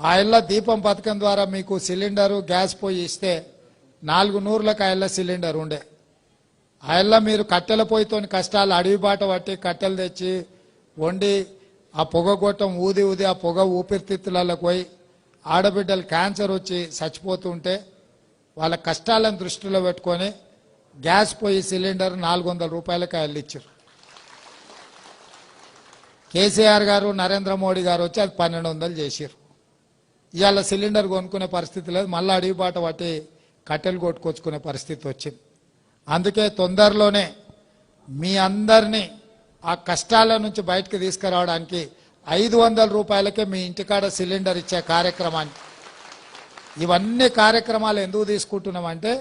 ఆ ఇళ్ళ దీపం పథకం ద్వారా మీకు సిలిండరు గ్యాస్ పోయి ఇస్తే నాలుగు నూరులకు ఆ ఇళ్ళ సిలిండర్ ఉండే. ఆ ఇళ్ళ మీరు కట్టెల పొయ్యితోని కష్టాలు అడవి బాట పట్టి కట్టెలు తెచ్చి వండి ఆ పొగ గొట్టం ఊది ఊది ఆ పొగ ఊపిరితిత్తులకు పోయి ఆడబిడ్డలు క్యాన్సర్ వచ్చి చచ్చిపోతుంటే వాళ్ళ కష్టాలను దృష్టిలో పెట్టుకొని గ్యాస్ పొయ్యి సిలిండర్ నాలుగు వందల రూపాయలకి ఆయన ఇచ్చారు. కేసీఆర్ గారు నరేంద్ర మోడీ గారు వచ్చి అది పన్నెండు వందలు చేసారు ఇవాళ సిలిండర్ కొనుక్కునే పరిస్థితి లేదు. మళ్ళీ అడవి బాట కట్టెలు కొట్టుకొచ్చుకునే పరిస్థితి వచ్చింది. అందుకే తొందరలోనే మీ అందరినీ ఆ కష్టాల నుంచి బయటకు తీసుకురావడానికి ఐదు వందల రూపాయలకే మీ ఇంటికాడ సిలిండర్ ఇచ్చే కార్యక్రమాన్ని. ఇవన్నీ కార్యక్రమాలు ఎందుకు తీసుకుంటున్నామంటే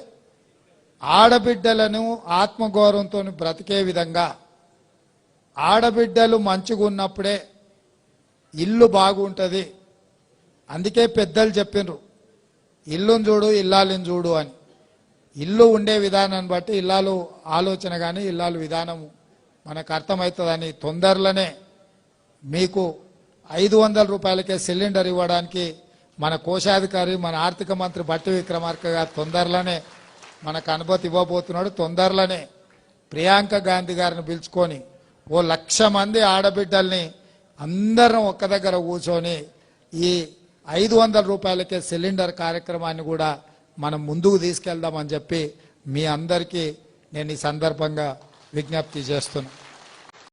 ఆడబిడ్డలను ఆత్మగౌరవంతో బ్రతికే విధంగా ఆడబిడ్డలు మంచిగా ఉన్నప్పుడే ఇల్లు బాగుంటుంది. అందుకే పెద్దలు చెప్పిండ్రు ఇల్లుని చూడు ఇల్లాలను చూడు అని. ఇల్లు ఉండే విధానాన్ని బట్టి ఇల్లాలు ఆలోచన కానీ ఇల్లాలు విధానము మనకు అర్థమవుతుందని తొందరలోనే మీకు ఐదు వందల రూపాయలకే సిలిండర్ ఇవ్వడానికి మన కోశాధికారి మన ఆర్థిక మంత్రి బట్టి విక్రమార్క గారు తొందరలోనే మనకు అనుమతి ఇవ్వబోతున్నాడు. తొందరలోనే ప్రియాంక గాంధీ గారిని పిలుచుకొని ఓ లక్ష మంది ఆడబిడ్డల్ని అందరం ఒక్క దగ్గర కూర్చొని ఈ ఐదు వందల రూపాయలకే సిలిండర్ కార్యక్రమాన్ని కూడా మనం ముందుకు తీసుకెళ్దామని చెప్పి మీ అందరికీ నేను ఈ సందర్భంగా విజ్ఞప్తి చేస్తున్నాను.